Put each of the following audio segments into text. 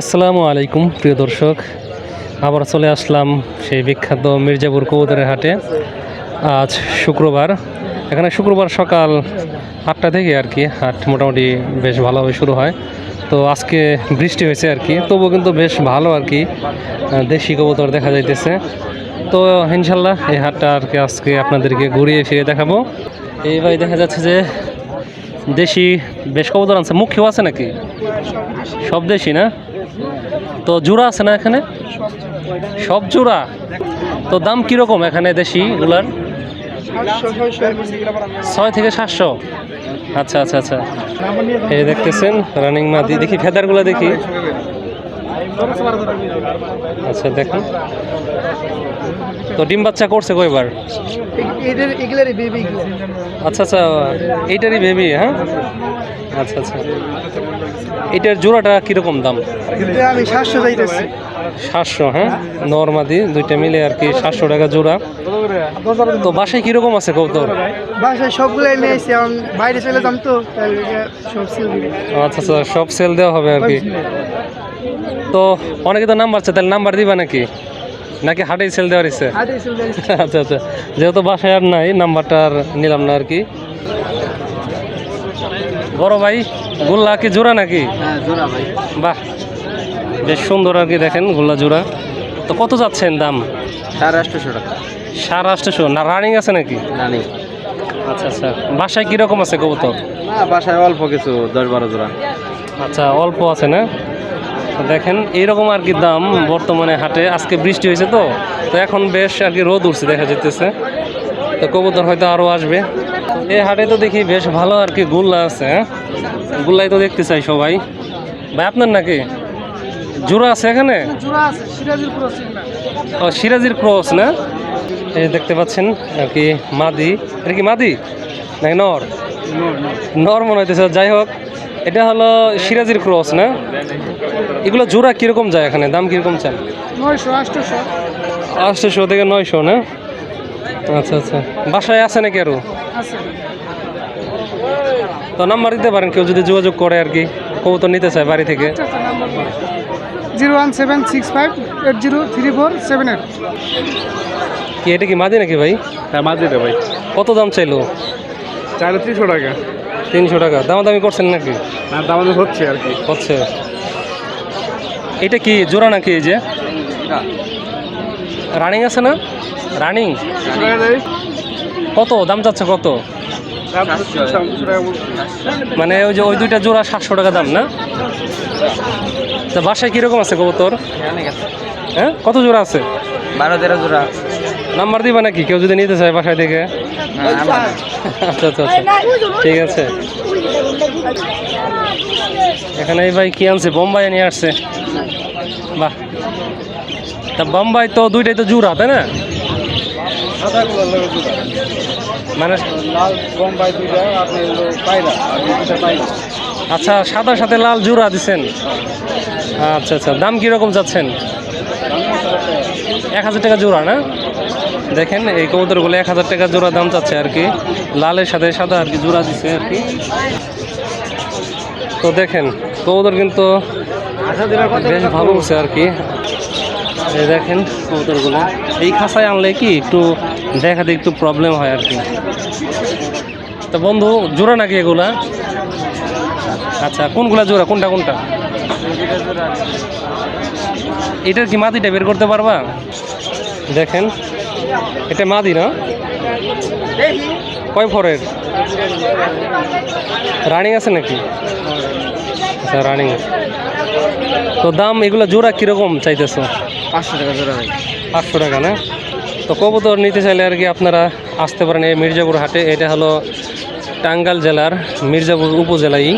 আসসালামু আলাইকুম, প্রিয় দর্শক। আবার চলে আসলাম সেই বিখ্যাত মির্জাপুর কবুতরের হাটে। আজ শুক্রবার। এখানে শুক্রবার সকাল আটটা থেকে আর কি হাট মোটামুটি বেশ ভালোভাবে শুরু হয়। তো আজকে বৃষ্টি হয়েছে আর কি, তবুও কিন্তু বেশ ভালো আর কি দেশি কবুতর দেখা যাইতেছে। তো ইনশাল্লাহ এই হাটটা আর কি আজকে আপনাদেরকে ঘুরিয়ে ফিরে দেখাবো। এই ভাই দেখা যাচ্ছে যে দেশি বেশ কবুতর আছে মুখ্য আছে নাকি? সব দেশি না? তো জোড়া আছে না এখানে? সব জোড়া? তো দাম কীরকম এখানে দেশি গুলার? ছয় থেকে সাতশো। আচ্ছা আচ্ছা আচ্ছা। এই দেখতেছেন, রানিং মাদি। দেখি ফেদারগুলো দেখি। আচ্ছা দেখুন। তো ডিম বাচ্চা করছে কয়বার? আচ্ছা আচ্ছা এইটারই বেবি হ্যাঁ? আচ্ছা আচ্ছা। এটার জোড়াটা কীরকম দাম? আমি সাতশো যাইতেছি সাতশো হ্যাঁ? নর্মাদি দুইটা মিলে আর কি সাতশো টাকা জোড়া। তো বাসায় কীরকম আছে কৌতর বাসায় সবগুলাই নিয়ে এসেছি এখন বাইরে চলে যাম তো আচ্ছা আচ্ছা সব সেল দেওয়া হবে আর কি। তো অনেকে তো নাম্বার আছে তাহলে নাম্বার দিবা নাকি? নাকি হাটেই সেল দেওয়ার ইচ্ছে? আচ্ছা আচ্ছা। যেহেতু বাসায় আর নাই নাম্বারটা আর নিলাম না আর কি। বড় ভাই গোল্লা কি জোড়া নাকি? হ্যাঁ বাহ বেশ সুন্দর আর কি দেখেন গোল্লা জোড়া। তো কত যাচ্ছেন দাম? সাড়ে আটশোশো টাকা। সাড়ে আটশোশো না রানিং আছে নাকি? রানিং আচ্ছা আচ্ছা। বাসায় কীরকম আছে কবুতর? না বাসায় অল্প কিছু দশ বারো জোড়া। আচ্ছা অল্প আছে না? দেখেন এইরকম আর কি দাম বর্তমানে হাটে। আজকে বৃষ্টি হয়েছে তো তো এখন বেশ আর কি রোদ উঠছে দেখা যেতেছে তো কবুতর হয়তো আরও আসবে। এই হাটে তো দেখি বেশ ভালো আর কি গুল্লা আছে হ্যাঁ? গুল্লাই তো দেখতে চাই সবাই। ভাই আপনার নাকি? জোড়া আছে এখানে? ও সিরাজির ক্রস না? এই দেখতে পাচ্ছেন আর কি মাদি। এটা কি মাদি? নাকি নর? নর মনে হইতেছে যাই হোক। এটা হলো সিরাজির ক্রস না? এগুলো জোড়া কীরকম যায় এখানে? দাম কীরকম চান আটশোশো। থেকে নয়শো না? আচ্ছা আচ্ছা। বাসায় আছে নাকি আছে তো নাম্বার দিতে পারেন কেউ যদি যোগাযোগ করে আর কি। কবুতর নিতে চায় বাড়ি থেকে। Zero one seven six five eight zero three four seven eight. কি এটা কি মাদি নাকি ভাই? হ্যাঁ মাছ দিতে ভাই। কত দাম চাইলো? চাইলে তিনশো টাকা। তিনশো টাকা। দামাদামি করছেন নাকি? না দাম হচ্ছে আর কি। হচ্ছে। এটা কি জোড়া নাকি এই যে? রানিং আছে না? রানিং। কত? দাম চাচ্ছে কত? মানে ওই যে ওই দুইটা জোড়া সাতশো টাকা দাম না? তা বাসায় কীরকম আছে কবুতর? হ্যাঁ? কত জোড়া আছে? বারো তেরো জোড়া। নাম্বার দিবা নাকি? কেউ যদি নিতে চায় বাসায় থেকে আচ্ছা আচ্ছা আচ্ছা। ঠিক আছে। এখানে এই ভাই কি আনছে? বোম্বাই নিয়ে আসছে। বাহ। তা বোম্বাই তো দুইটাই তো জোড়া তাই না? মানে লাল বোম্বাই দুইটা আপনি পাইলা আপনি দুইটা আচ্ছা সাদার সাথে লাল জোড়া দিছেন। আচ্ছা আচ্ছা দাম কীরকম যাচ্ছেন এক হাজার টাকা জোড়া না? দেখেন এই কবুতরগুলো এক হাজার টাকা জোড়া দাম চাচ্ছে আর কি। লালের সাথে সাদা আর কি জোড়া দিচ্ছে আর কি। তো দেখেন কবুতর কিন্তু বেশ ভালো উঠছে আর কি। দেখেন কবুতরগুলো। এই খাঁচায় আনলে কি একটু দেখাতে একটু প্রবলেম হয় আর কি। তো বন্ধু জোড়া নাকি এগুলা? আচ্ছা কোনগুলা জোড়া? কোনটা কোনটা? এটার কি মাদিটা বের করতে পারবা? দেখেন এটা মাদি না? কয় ফরের? রানিং আছে নাকি? আচ্ছা রানিং। তো দাম এগুলো জোড়া কীরকম চাইতেছো? পাঁচশো টাকা জোড়া পাঁচশো টাকা না? তো কবুতর নিতে চাইলে আর কি আপনারা আসতে পারেন এই মির্জাপুর হাটে। এটা হলো টাঙ্গাল জেলার মির্জাপুর উপজেলাই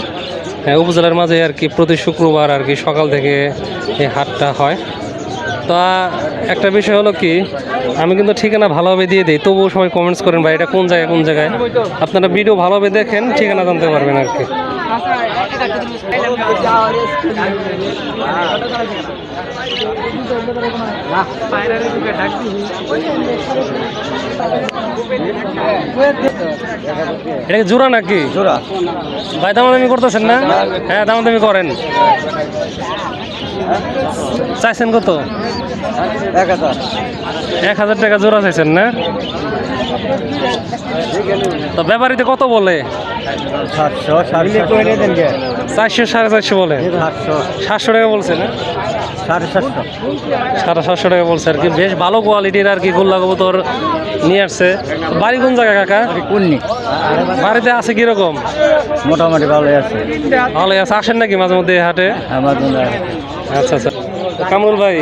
হ্যাঁ, উপজেলার মাঝে আর কি প্রতি শুক্রবার আর কি সকাল থেকে এই হাটটা হয়। তো একটা বিষয় হলো কি আমি কিন্তু ঠিকানা ভালোভাবে দিয়ে দিই তবুও সবাই কমেন্টস করেন ভাই এটা কোন জায়গায় কোন জায়গায়? আপনারা ভিডিও ভালোভাবে দেখেন ঠিকানা জানতে পারবেন আর কি। এটা জোড়া নাকি? জোড়া। ভাই দামাদামি করতেছেন না? হ্যাঁ দামাদামি করেন। চাইছেন কত? এক হাজার। এক হাজার টাকা জোড়া চাইছেন না? তো ব্যাপারীতে কত বলে? চারশো সাড়ে চারশো বলে সাতশো। টাকা বলছে না? সাড়ে সাতশো। সাড়ে সাতশো টাকা বলছে আর কি। বেশ ভালো কোয়ালিটির আর কি গোল্লা কবুতর নিয়ে আসছে। বাড়ি কোন জায়গা কাকা? কুন্নি বাড়িতে আছে কীরকম? মোটামুটি ভালোই আছে। ভালো আছে। আসেন নাকি মাঝে মধ্যে হাটে? আমার আচ্ছা আচ্ছা। কামরুল ভাই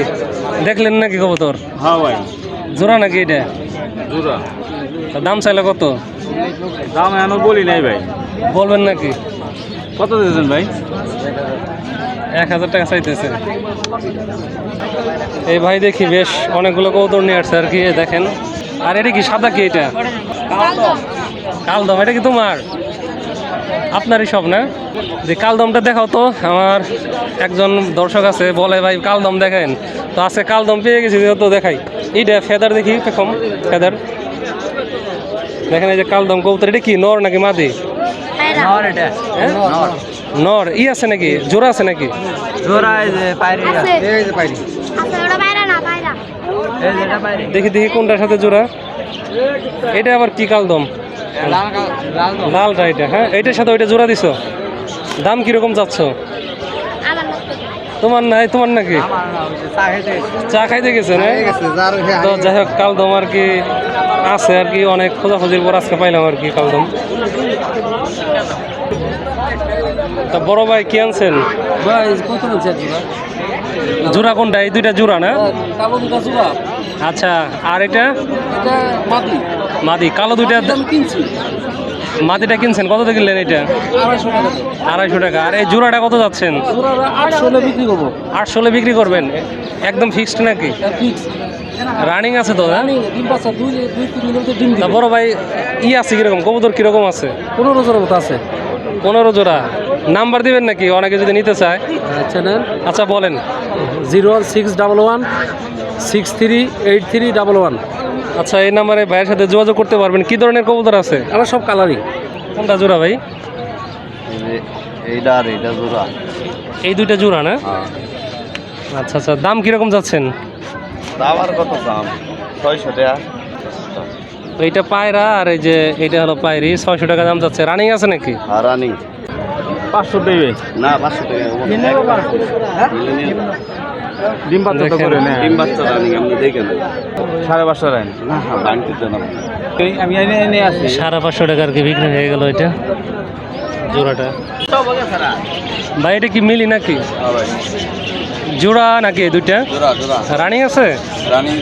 দেখলেন নাকি কবুতর? হ্যাঁ ভাই। জোড়া নাকি এটা? জোড়া। দাম চাইলে কত? দাম এখনও বলি নাই ভাই। বলবেন নাকি? কত দিয়েছেন ভাই? এক হাজার টাকা চাইতেছে। এই ভাই দেখি বেশ অনেকগুলো কৌতর নিয়ে আসছে আর কি দেখেন। আর এটা কি সাদা কি এটা? কালদম এটা কি তোমার? আপনারই সব না? যে কালদমটা দেখাও তো আমার একজন দর্শক আছে বলে ভাই কালদম দেখেন। তো আজকে কালদম পেয়ে গেছি তো দেখাই। এইটা ফেদার দেখি পেখম ফেদার। দেখেন এই যে কালদম কবুতর এটা কি নর নাকি মাদি? নর ই আছে নাকি? জোড়া আছে নাকি? জোড়া আছে। এই যে পায়রি। ওটা বাইরে না বাইরে এই যে এটা পায়রি। দেখি দেখি কোনটার সাথে জোড়া। এটা আবার কি কালদম? লাল কাল- লাল লালটা এটা হ্যাঁ? এটার সাথে ওইটা জোড়া দিছো? দাম কীরকম যাচ্ছ তোমার নাই তোমার নাকি? চা। খাইতে গেছে। না? তো যাই হোক কালদম আর কি আছে আর কি অনেক খোঁজাখুঁজির পর আজকে পাইলাম আর কি কালদম। তা বড় ভাই কি আনছেন? জোড়া? কোনটা? এই দুইটা জোড়া না। আচ্ছা আর এটা? মাদি। কালো দুইটা কিনছি। মাদিটা কিনছেন? কত থেকে কিনলেন এটা? আড়াইশো টাকা। আর এই জোড়াটা কত যাচ্ছেন? জোড়াটা আটশো হলে বিক্রি করব। আটশো হলে বিক্রি করবেন? একদম ফিক্সড নাকি? রানিং আছে তো হ্যাঁ? ডিম তা দিবে। বড় ভাই ই আছে কীরকম? কবুতর কীরকম আছে? পনেরো জোড়ার মতো আছে। পনেরো জোড়া। নাম্বার দিবেন নাকি? অনেকে যদি নিতে চায়। আচ্ছা, আচ্ছা বলেন। Zero one six double one six three eight three double one. আচ্ছা এই নাম্বারে ভাইয়ের সাথে যোগাযোগ করতে পারবেন। কি ধরনের কবুতর আছে? আমার সব কালারই। কোনটা জোড়া ভাই? এইটা আর এইটা জোড়া। এই দুইটা জোড়া না? আচ্ছা আচ্ছা দাম কীরকম যাচ্ছেন? দাম আর কত দাম? ছয়শো টাকা। এইটা পায়রা আর এই যে এটা হলো পায়রি ছয়শো টাকা দাম যাচ্ছে। রানিং আছে নাকি? রানিং। পাঁচশো দেবে। না পাঁচশো টাকা। ডিম বাচ্চা তো করে না। ডিম বাচ্চা রানিং আপনি দেখেন। সাড়ে পাঁচশো রান না বাংটি দেন আমি এনে এনে আসি সাড়ে পাঁচশো টাকা কি বিক্রি হয়ে গেল এটা জোড়াটা। ভাই এটা কি মিলি নাকি? জোড়া নাকি দুইটা? রানিং আছে? রানিং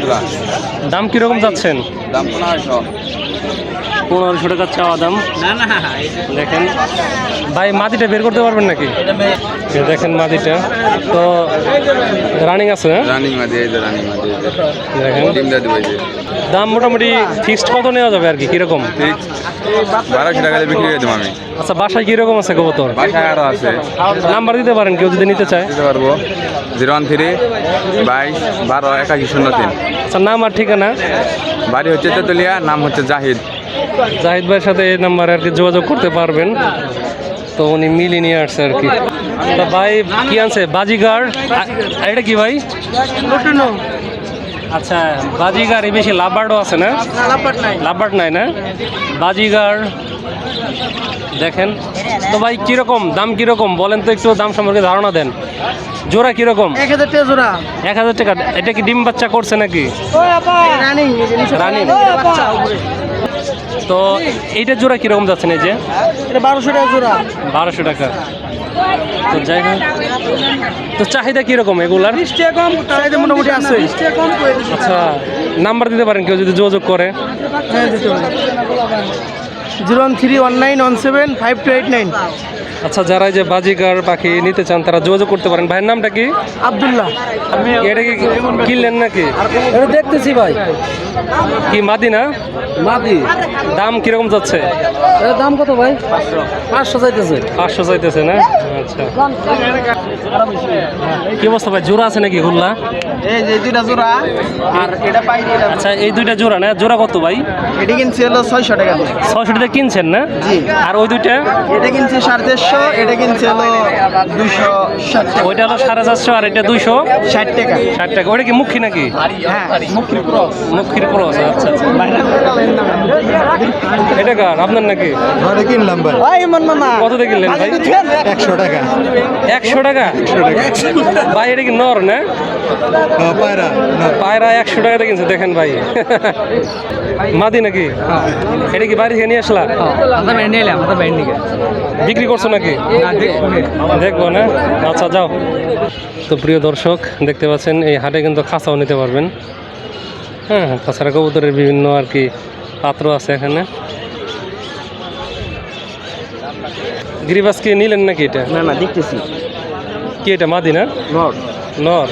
দাম কীরকম যাচ্ছেন? দাম পনেরোশো। পনেরোশো টাকা চাওয়া দাম। না না দেখেন। ভাই মাটিটা বের করতে পারবেন নাকি? দেখেন মাটিটা। তো রানিং আছে হ্যাঁ? রানিং রানিং দেখেন। দাম মোটামুটি ফিক্সড কত নেওয়া যাবে আর কি কীরকম? বারোশো টাকা দিয়ে বিক্রি করে দেবো আমি। আচ্ছা বাসায় কীরকম আছে কবুতর? বাসায় আরও আছে। নাম্বার দিতে পারেন কেউ যদি নিতে চায়। দিতে পারব। জিরো ওয়ান থ্রি বাইশ বারো একাশি শূন্য তিন। আচ্ছা নাম আর ঠিকানা? বাড়ি হচ্ছে তেতুলিয়া নাম হচ্ছে জাহিদ। জাহিদ ভাইয়ের সাথে এই নাম্বারে আর কি যোগাযোগ করতে পারবেন। তো উনি মিলি নিয়ে আসছে আর কি। তা ভাই কি আনছে? বাজিগার? এটা কি ভাই? আচ্ছা বাজিগার এই বেশি লাভবার্ডও আছে না? লাভবার্ড নাই। না? বাজিগার দেখেন। তো ভাই কীরকম? দাম কীরকম? বলেন তো একটু দাম সম্পর্কে ধারণা দেন। জোড়া কীরকম? এক হাজার টাকা জোড়া। এক হাজার টাকা। এটা কি ডিম বাচ্চা করছে নাকি? Running running. তো এইটা জোড়া কীরকম যাচ্ছে না যে? এটা বারোশো টাকা জোড়া। বারোশো টাকা। তো যাই হোক তো চাহিদা কীরকম এগুলার? কম চাইতে মোটামুটি আছে। আচ্ছা নাম্বার দিতে পারেন কেউ যদি যোগাযোগ করে। হ্যাঁ zero one three one nine one seven five two eight nine. আচ্ছা যারা এই যে বাজিকার পাখি নিতে চান তারা যোগাযোগ করতে পারেন। ভাইয়ের নামটা কি? আব্দুল্লাহ। এটা কি কিনলেন নাকি? এটা দেখতেছি ভাই। কি মাদি না? মাদি। দাম কীরকম যাচ্ছে? দাম কত ভাই? পাঁচশো চাইতেছে। পাঁচশো চাইতেছে না? আচ্ছা। কি অবস্থা ভাই জোড়া আছে নাকি গুল্লা এই যে দুইটা জোড়া আর এটা এটা আচ্ছা এই দুইটা জোড়া না জোড়া কত ভাই? এটা কিনছি হলো ছয়শো টাকা ছয়শো টাকা কিনছেন না? জি। আর ওই দুইটা? এটা কিনছি সাড়ে চারশো এটা কিনছে হলো দুশো ষাট টাকা। ওইটা হলো সাড়ে চারশো আর এটা দুইশো ষাট টাকা। ষাট টাকা। ওইটা কি মুখী নাকি? হ্যাঁ মুখির ক্রস। মুখির ক্রস আচ্ছা আচ্ছা। এটা কার? আপনার নাকি? কিনলাম ভাই। ভাই মন কত দিয়ে কিনলেন ভাই? একশো টাকা। একশো টাকা? ভাই এটা কি নর না? পায়রা পায়রা একশো টাকাতে কিনছে দেখেন ভাই। মাদি নাকি? এটা কি বাড়ি থেকে নিয়ে আসলা? বিক্রি করছ নাকি? দেখব না। আচ্ছা যাও। তো প্রিয় দর্শক দেখতে পাচ্ছেন এই হাটে কিন্তু খাঁচাও নিতে পারবেন। হ্যাঁ তাছাড়া কবুতরের বিভিন্ন আর কি পাত্র আছে এখানে। গিরিবাস কি নিলেন নাকি এটা? না না দেখতেছি। কি এটা মাদি না নর। নর।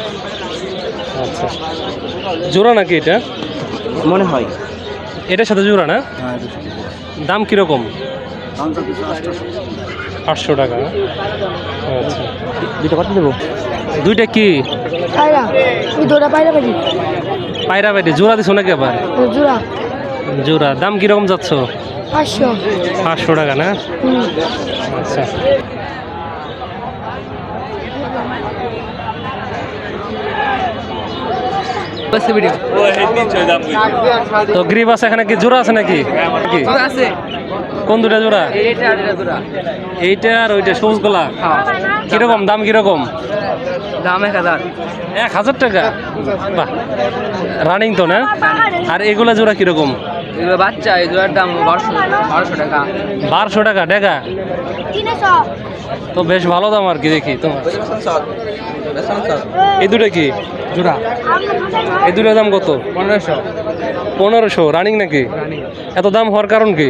আচ্ছা। জোড়া নাকি এটা? মনে হয়। এটার সাথে জোড়া না? দাম কীরকম? আটশো। টাকা। না? আচ্ছা। দুটো কত দেবো? দুইটা কি? পায়রা। বাইরে জোড়া দিছো নাকি আবার? জোড়া। জোড়া। দাম কীরকম যাচ্ছ? পাঁচশো। পাঁচশো টাকা না? আচ্ছা। তো গ্রিবাস এখানে কি? জোড়া আছে নাকি? কি? কোন দুটা জোড়া? এইটা আর ওইটা সবুজ গোলা। কীরকম? দাম কীরকম? দাম এক হাজার। এক হাজার টাকা? বাহ। রানিং তো না? আর এগুলা জোড়া কীরকম? এগুলো বাচ্চা এই জোড়ার দাম বারোশো বারোশো টাকা। বারোশো টাকা টাকা? তো বেশ ভালো দাম আর কি দেখি তোমার। এই দুটো কি? জোড়া? এই দুটোর দাম কত? পনেরোশো। পনেরোশো রানিং নাকি? এত দাম হওয়ার কারণ কি?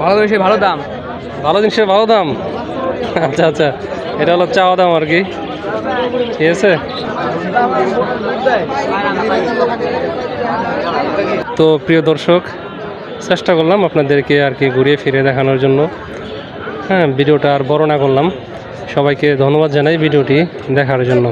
ভালো জিনিসের ভালো দাম। ভালো জিনিসের ভালো দাম? আচ্ছা আচ্ছা। এটা হলো চাওয়া দাম আর কি। ঠিক আছে? তো প্রিয় দর্শক, চেষ্টা করলাম আপনাদেরকে আর কি ঘুরিয়ে ফিরে দেখানোর জন্য। হ্যাঁ ভিডিওটা আর বর্ণনা করলাম। সবাইকে ধন্যবাদ জানাই ভিডিওটি দেখার জন্য।